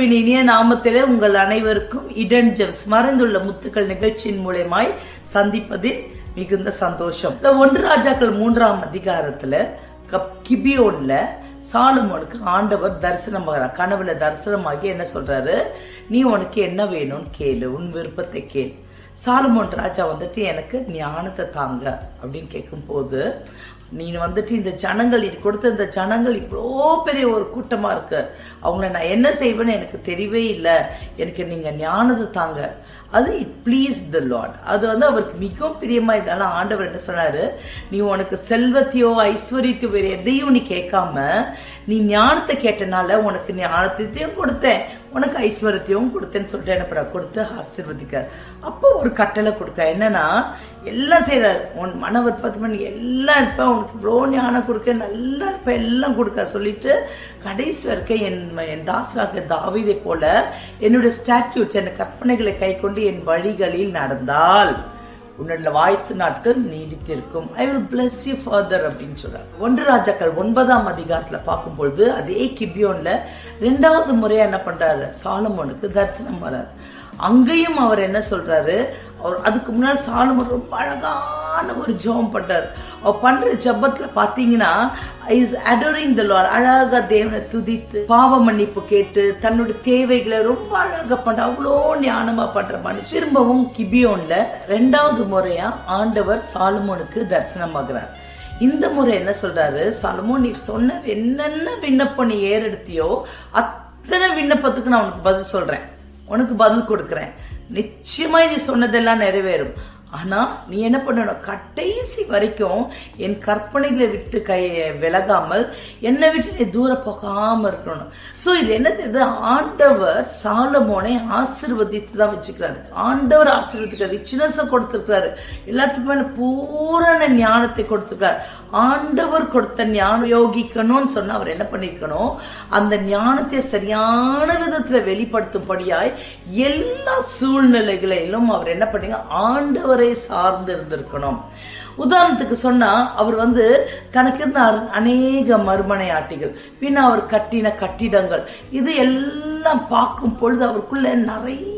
இயேசுவின் இனிய நாமத்திலே உங்கள் அனைவருக்கும் இடன் ஜெம்ஸ் மறைந்துள்ள முத்துக்கள் நிகழ்ச்சியின் மூலயமாய் சந்திப்பதில் மிகுந்த சந்தோஷம். இந்த ஒன்று ராஜாக்கள் மூன்றாம் அதிகாரத்துல கப்- கிபியோன்ல சாலுமோனுக்கு ஆண்டவர் தரிசனம் கனவுல தரிசனமாகி என்ன சொல்றாரு? நீ உனக்கு என்ன வேணும்னு கேளு உன் விருப்பத்தை கேள். சாலுமோன் ராஜா வந்துட்டு எனக்கு ஞானத்தை தாங்க அப்படின்னு கேட்கும் போது நீ வந்துட்டு இந்த ஜனங்கள் கொடுத்த இந்த ஜனங்கள் இவ்வளோ பெரிய ஒரு கூட்டமா இருக்கு. அவங்கள நான் என்ன செய்வேன்னு எனக்கு தெரியவே இல்லை. எனக்கு நீங்க ஞானத்தை தாங்க. அது இட் ப்ளீஸ் த லார்ட் அது வந்து அவருக்கு மிகவும் பிரியமா இதனால ஆண்டவர் என்ன சொன்னாரு? நீ உனக்கு செல்வத்தையோ ஐஸ்வர்யத்தையோ வேற எதையும் நீ கேட்காம நீ ஞானத்தை கேட்டனால உனக்கு ஞானத்தையும் கொடுத்தேன். உனக்கு ஐஸ்வர்யத்தையும் கொடுத்தேன்னு சொல்லிட்டு என்ன கொடுத்து ஆசீர்வதிக்கிறார். அப்போ ஒரு கட்டளை கொடுக்க. என்னன்னா எல்லாம் செய்றார். உன் மன விருப்பத்து பண்ணி எல்லாம் இருப்பேன் உனக்கு இவ்வளோ ஞானம் கொடுக்க நல்லா இருப்பேன் எல்லாம் கொடுக்க சொல்லிட்டு கடைசி வரைக்கும் என் என் தாசராக தாவிதை போல என்னுடைய ஸ்டாட்யூட்ஸ் என் கற்பனைகளை கை கொண்டு கொண்டு என் வழிகளில் நடந்தால் உன்னோட வாய்ஸ் நாட்கள் நீடித்திருக்கும். I will bless you further அப்படின்னு சொல்கிறார் ஒன்று ராஜாக்கள் ஒன்பதாம் அதிகாரத்தில் பார்க்கும்பொழுது அதே கிபியோனில் ரெண்டாவது முறையாக என்ன பண்ணுறாரு சாலமோனுக்கு தரிசனம் வராது அங்கேயும் அவர் என்ன சொல்கிறாரு அவர் அதுக்கு முன்னால் சாலமோன் ரொம்ப அழகாக அழகான ஒரு ஜோம் பண்றாரு. பண்ற ஜெபத்துல பாத்தீங்கன்னா இஸ் அடோரிங் த அழகா தேவனை துதித்து பாவ மன்னிப்பு கேட்டு தன்னோட தேவைகளை ரொம்ப அழகா பண்ற அவ்வளோ ஞானமா பண்ற மனுஷன். திரும்பவும் கிபியோன்ல ரெண்டாவது முறையா ஆண்டவர் சாலமோனுக்கு தரிசனமாகிறார். இந்த முறை என்ன சொல்றாரு? சாலுமோன் நீ சொன்ன என்னென்ன விண்ணப்பம் நீ ஏறெடுத்தியோ அத்தனை விண்ணப்பத்துக்கு நான் உனக்கு பதில் சொல்றேன். உனக்கு பதில் கொடுக்குறேன். நிச்சயமாய் நீ சொன்னதெல்லாம் நிறைவேறும். ஆனா நீ என்ன பண்ணணும்? கடைசி வரைக்கும் என் கற்பனைகளை விட்டு கை விலகாமல் என்னை விட்டு நீ தூர போகாம இருக்கணும். சோ இது என்ன தெரியுது ஆண்டவர் சாலமோனை ஆசிர்வதித்து தான் வச்சுக்கிறாரு. ஆண்டவர் ஆசிர்வதிக்கிறார் ரிச்னஸ் கொடுத்திருக்கிறாரு. எல்லாத்துக்குமே பூரண ஞானத்தை கொடுத்துருக்காரு ஆண்டவர் கொடுத்த ஞானம் யோகிக்கணும்னு சொன்னா அவர் என்ன பண்ணிருக்கணும்? அந்த ஞானத்தை சரியான விதத்துல வெளிப்படுத்தும்படியாய் எல்லா சூழ்நிலைகளிலும் அவர் என்ன பண்ணீங்க ஆண்டவரை சார்ந்து இருந்திருக்கணும். உதாரணத்துக்கு சொன்னா அவர் வந்து தனக்கு இருந்த அநேக மறுமனை ஆட்டிகள். பின்ன அவர் கட்டின கட்டிடங்கள். இது எல்லாம் பார்க்கும் பொழுது அவருக்குள்ள நிறைய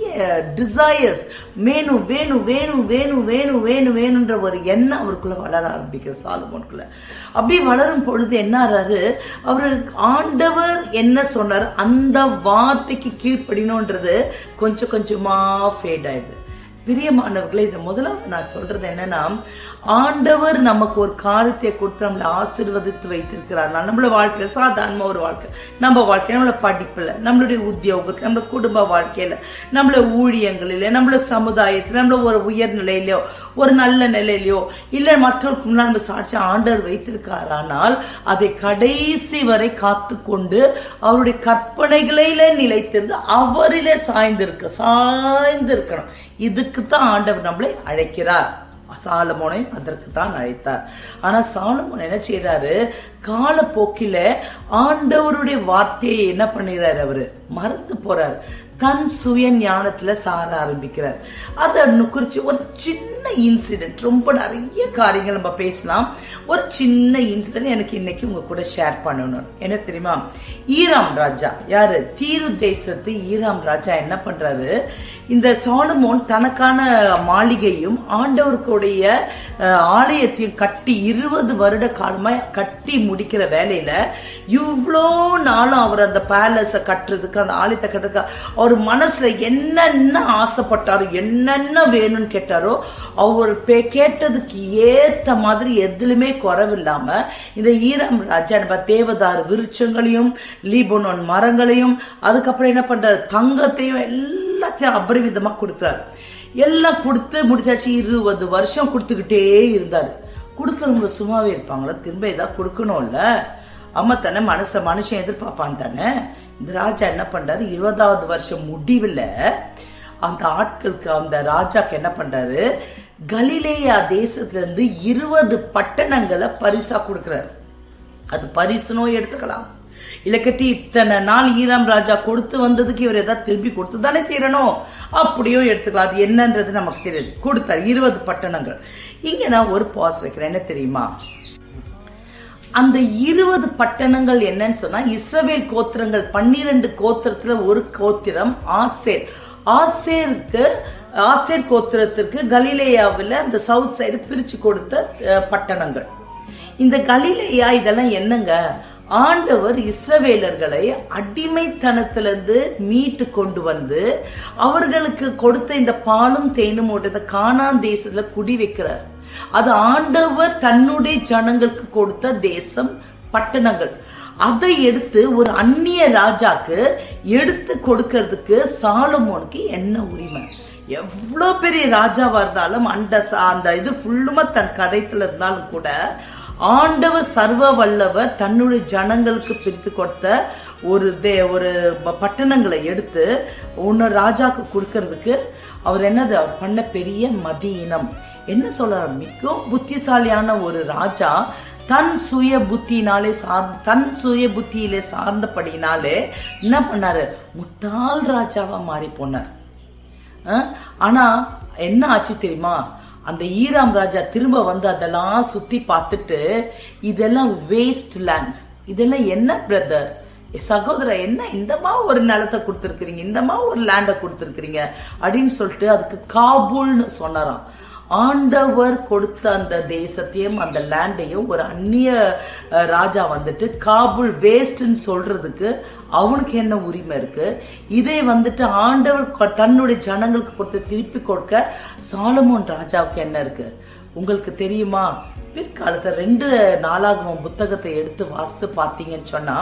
டிசையர்ஸ் வேணும் வேணும் வேணும் வேணும் வேணும் வேணும் வேணுன்ற ஒரு எண்ணம் அவருக்குள்ள வளர ஆரம்பிக்கிற சாலுமோனுக்குள்ள. அப்படி வளரும் பொழுது என்ன ஆறாரு? அவரு ஆண்டவர் என்ன சொன்னார்? அந்த வார்த்தைக்கு கீழ்ப்படினோன்றது கொஞ்சம் கொஞ்சமாக ஃபேட் ஆயிடுது. பிரியமானவர்களே இதை முதலாவது நான் சொல்றது என்னன்னா ஆண்டவர் நமக்கு ஒரு காரியத்தை கொடுத்து நம்மளை ஆசீர்வதித்து வைத்திருக்கிறார். நம்மளோட வாழ்க்கையில சாதாரணமா ஒரு வாழ்க்கை. நம்ம வாழ்க்கை நம்மளோட படிப்புல நம்மளுடைய உத்தியோகத்துல நம்மளோட குடும்ப வாழ்க்கையில நம்மள ஊழியங்களில நம்மள சமுதாயத்துல நம்மள ஒரு உயர் நிலையிலயோ ஒரு நல்ல நிலையிலயோ இல்ல மற்றவருக்கு முன்னாடி நம்ம சாட்சி ஆண்டவர் வைத்திருக்காரானால் அதை கடைசி வரை காத்து கொண்டு அவருடைய கற்பனைகளில நிலைத்திருந்து அவரிலே சாய்ந்திருக்க சாய்ந்திருக்கணும். இதுக்கு தான் ஆண்டவர் நம்மளை அழைக்கிறார். சாலமோனையும் அதற்கு தான் அழைத்தார். ஆனா சாலமோன் என்ன செய்யறாரு காலப்போக்கில ஆண்டவருடைய வார்த்தையை என்ன பண்ணிடுறாரு அவரு? மறந்து போறாரு. தன் சுய ஞானத்துல சார ஆரம்பிக்கிறார். அதை குறிச்சு ஒரு சின்ன இன்சிடென்ட் ரொம்ப நிறைய காரியங்கள் நம்ம பேசலாம். ஒரு சின்ன இன்சிடென்ட் எனக்கு இன்னைக்கு உங்க கூட ஷேர் பண்ணணும். என்ன தெரியுமா? ஈராம் ராஜா. யாரு? தீரு தேசத்து ஈராம் ராஜா என்ன பண்றாரு? இந்த சாலமோன் தனக்கான மாளிகையும் ஆண்டவருக்குடைய ஆலயத்தையும் கட்டி இருபது வருட காலமாக கட்டி முடிக்கிற வேலையில இவ்வளோ நாளும் அவர் அந்த பேலஸை கட்டுறதுக்கு அந்த ஆலயத்தை கட்டுறதுக்கு அவர் மனசுல என்னென்ன ஆசைப்பட்டாரோ என்னென்ன வேணும்னு கேட்டாரோ அவர் பே- கேட்டதுக்கு ஏத்த மாதிரி எதுலுமே குறவில்லாம இந்த ஈரம் ராஜா நம்ம தேவதார் விருட்சங்களையும் லீபனோன் மரங்களையும் அதுக்கப்புறம் என்ன பண்றாரு? தங்கத்தையும் எல்லாத்தையும் அபரிவிதமா கொடுக்குறாரு. எல்லாம் கொடுத்து முடிச்சாச்சு இருபது வருஷம் கொடுத்துக்கிட்டே இருந்தாரு. கொடுக்குறவங்க சும்மாவே இருப்பாங்களா? திரும்ப ஏதாவது கொடுக்கணும்ல. அம்மா தானே மனச மனுஷன் எதிர்பார்ப்பான் தானே. இந்த ராஜா என்ன பண்றாரு? இருபதாவது வருஷம் முடிவில் அந்த ஆட்களுக்கு அந்த ராஜாக்கு என்ன பண்றாரு? கலிலேயா தேசத்திலிருந்து இருபது பட்டணங்களை பரிசா கொடுக்கிறாரு. அது பரிசுனோ எடுத்துக்கலாம். இலக்கட்டி இத்தனை நாள் ஈராம் ராஜா கொடுத்து வந்ததுக்கு இவர் ஏதாவது திரும்பி கொடுத்து தானே தீரணும்? அப்படியும் எடுத்துக்கலாம். அது என்னன்றது நமக்கு தெரியல. கொடுத்தார் இருபது பட்டணங்கள். இங்க நான் ஒரு பாஸ் வைக்கிறேன். என்ன தெரியுமா? அந்த இருபது பட்டணங்கள் என்னன்னு சொன்னா இஸ்ரவேல் கோத்திரங்கள் பன்னிரண்டு கோத்திரத்துல ஒரு கோத்திரம் ஆசேர். ஆசேருக்கு ஆசேர் கோத்திரத்திற்கு கலிலேயாவில் அந்த சவுத் சைடு பிரிச்சு கொடுத்த பட்டணங்கள். இந்த கலிலேயா இதெல்லாம் என்னங்க? ஆண்டவர் இஸ்ரவேலர்களை அடிமைத்தனத்திலிருந்து மீட்டு கொண்டு வந்து அவர்களுக்கு கொடுத்த இந்த பாலும் தேனும் ஓட்டத காணான் தேசத்துல குடி வைக்கிறார். அது ஆண்டவர் தன்னுடைய ஜனங்களுக்கு கொடுத்த தேசம் பட்டணங்கள். அதை எடுத்து ஒரு அந்நிய ராஜாக்கு எடுத்து கொடுக்கறதுக்கு சாலமோனுக்கு என்ன உரிமை? எவ்வளோ பெரிய ராஜாவா இருந்தாலும் அந்த அந்த இது ஃபுல்லுமா தன் கடைத்துல இருந்தாலும் கூட ஆண்டவர் சர்வ வல்லவர் தன்னுடைய ஜனங்களுக்கு பிரித்து கொடுத்த ஒரு தே ஒரு ப- பட்டணங்களை எடுத்து உன்னை ராஜாக்கு கொடுக்கறதுக்கு அவர் என்னது? அவர் பண்ண பெரிய மதியினம். என்ன சொல்றார்? மிகவும் புத்திசாலியான ஒரு ராஜா தன் சுய புத்தினாலே சார் தன் சுய புத்தியிலே சார்ந்தபடினாலே என்ன பண்ணாரு? முட்டாள் ராஜாவா மாறி போனார். ஆனா என்ன ஆச்சு தெரியுமா? அந்த ஈராம் ராஜா திரும்ப வந்து அதெல்லாம் சுத்தி பார்த்துட்டு இதெல்லாம் வேஸ்ட் லேண்ட்ஸ் இதெல்லாம் என்ன பிரதர் சகோதர என்ன இந்தமா ஒரு நிலத்தை கொடுத்துருக்கிறீங்க? இந்தமா ஒரு லேண்டை கொடுத்துருக்கிறீங்க? அப்படின்னு சொல்லிட்டு அதுக்கு காபூல்னு சொன்னாராம். ஆண்டவர் கொடுத்த அந்த தேசத்தையும் அந்த லேண்டையும் ஒரு அந்நிய ராஜா வந்துட்டு காபூல் வேஸ்ட்ன்னு சொல்றதுக்கு அவனுக்கு என்ன உரிமை இருக்கு? இதை வந்துட்டு ஆண்டவர் தன்னுடைய ஜனங்களுக்கு கொடுத்து திருப்பி கொடுக்க சாலமோன் ராஜாவுக்கு என்ன இருக்கு? உங்களுக்கு தெரியுமா? பிற்காலத்தில் ரெண்டு நாளாகவும் புத்தகத்தை எடுத்து வாசித்து பார்த்தீங்கன்னு சொன்னா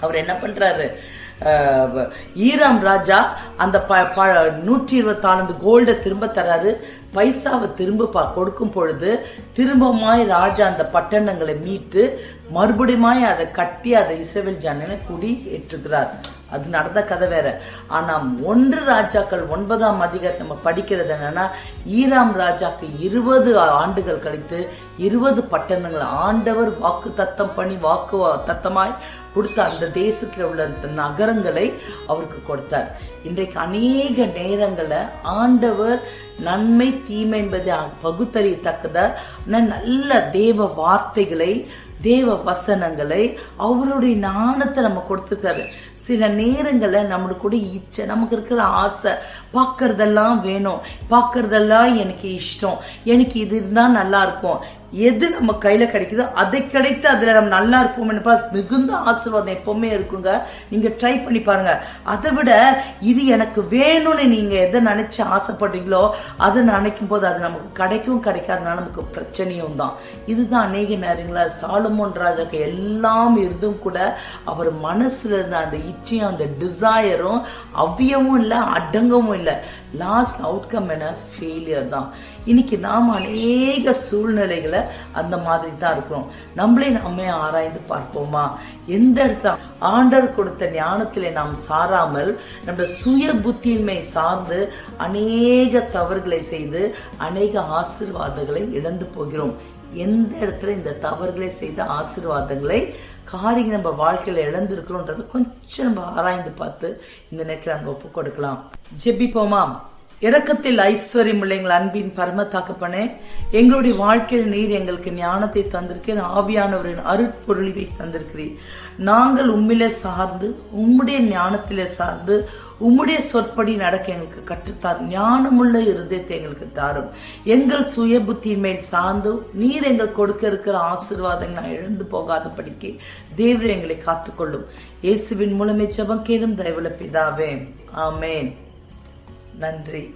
அவர் என்ன பண்றாரு? ஈராம் ராஜா அந்த ப ப நூற்றி இருபத்தாலு கோல்டை திரும்ப தராரு. பைசாவை திரும்ப பா கொடுக்கும் பொழுது திரும்பமாய் ராஜா அந்த பட்டணங்களை மீட்டு மறுபடியுமாய் அதை கட்டி அதை இசைவில் ஜனனை குடி ஏற்றுகிறார் அது நடந்த கதை வேற. ஆனா ஒன்று ராஜாக்கள் ஒன்பதாம் அதிகாரம் நம்ம படிக்கிறது என்னன்னா ஈராம் ராஜாக்கு இருபது ஆண்டுகள் கழித்து இருபது பட்டணங்கள் ஆண்டவர் வாக்கு தத்தம் பண்ணி வாக்கு தத்தமாய் கொடுத்த அந்த தேசத்துல உள்ள அந்த நகரங்களை அவருக்கு கொடுத்தார். இன்றைக்கு அநேக நேரங்களை ஆண்டவர் நன்மை தீமை என்பதை பகுத்தறியத்தக்கத நல்ல தேவ வார்த்தைகளை தேவ வசனங்களை அவருடைய ஞானத்தை நம்ம கொடுத்துருக்காரு. சில நேரங்களில் நம்மளுக்கு கூட இச்சை நமக்கு இருக்கிற ஆசை பார்க்கறதெல்லாம் வேணும். பார்க்கறதெல்லாம் எனக்கு இஷ்டம். எனக்கு இது இருந்தால் நல்லா இருக்கும். எது நம்ம கையில் கிடைக்குதோ அதை கிடைத்து அதுல நம்ம நல்லா இருப்போம்னு பார்த்து மிகுந்த ஆசீர்வாதம் எப்போவுமே இருக்குங்க. நீங்க ட்ரை பண்ணி பாருங்க. அதை விட இது எனக்கு வேணும்னு நீங்க எதை நினைச்சு ஆசைப்படுறீங்களோ அதை நினைக்கும் போது அது நமக்கு கிடைக்கும் கிடைக்காதனால நமக்கு பிரச்சனையும் தான். இதுதான் அநேக நேரங்களா சாலமோன் ராஜாக்கு எல்லாம் இருந்தும் கூட அவர் மனசுல இருந்த அந்த இச்சையும் அந்த டிசையரும் அவ்வியமும் இல்லை அடங்கவும் இல்லை. லாஸ்ட் அவுட்கம் என்ன? ஃபெயிலியர் தான். இன்னைக்கு நாம் அநேக சூழ்நிலைகளை அந்த மாதிரி தான் இருக்கிறோம். நம்மளே நாமே ஆராய்ந்து பார்ப்போமா? எந்த இடத்துல ஆண்டர் கொடுத்த ஞானத்திலே நாம் சாராமல் நம்ம சுய புத்தியின்மை சார்ந்து அநேக தவறுகளை செய்து அநேக ஆசிர்வாதங்களை இழந்து போகிறோம். எந்த இடத்துல இந்த தவறுகளை செய்த ஆசீர்வாதங்களை காரியம் நம்ம வாழ்க்கையில் இழந்திருக்கிறோன்றது கொஞ்சம் நம்ம ஆராய்ந்து பார்த்து இந்த நேரத்தில் நம்ம ஒப்பு கொடுக்கலாம். ஜெபிப்போமா இரக்கத்தில் ஐஸ்வர்யம் உள்ள எங்கள் அன்பின் பரம தாக்கப்பனே எங்களுடைய வாழ்க்கையில் நீர் எங்களுக்கு ஞானத்தை தந்திருக்கீர் ஆவியானவரின் அருட்பொருளிவை தந்திருக்கிறீர். நாங்கள் உம்மிலே சார்ந்து உம்முடைய ஞானத்திலே சார்ந்து உம்முடைய சொற்படி நடக்க எங்களுக்கு கற்றுத்தார். ஞானமுள்ள இருதயத்தை எங்களுக்கு தாரும். எங்கள் சுய புத்தியின் மேல் சார்ந்து நீர் எங்கள் கொடுக்க இருக்கிற ஆசீர்வாதங்கள் நான் போகாத போகாதபடிக்கு தேவர் எங்களை காத்துக்கொள்ளும். இயேசுவின் மூலமே ஜபம் கேளும் தயவுல பிதாவே. ஆமேன். நன்றி.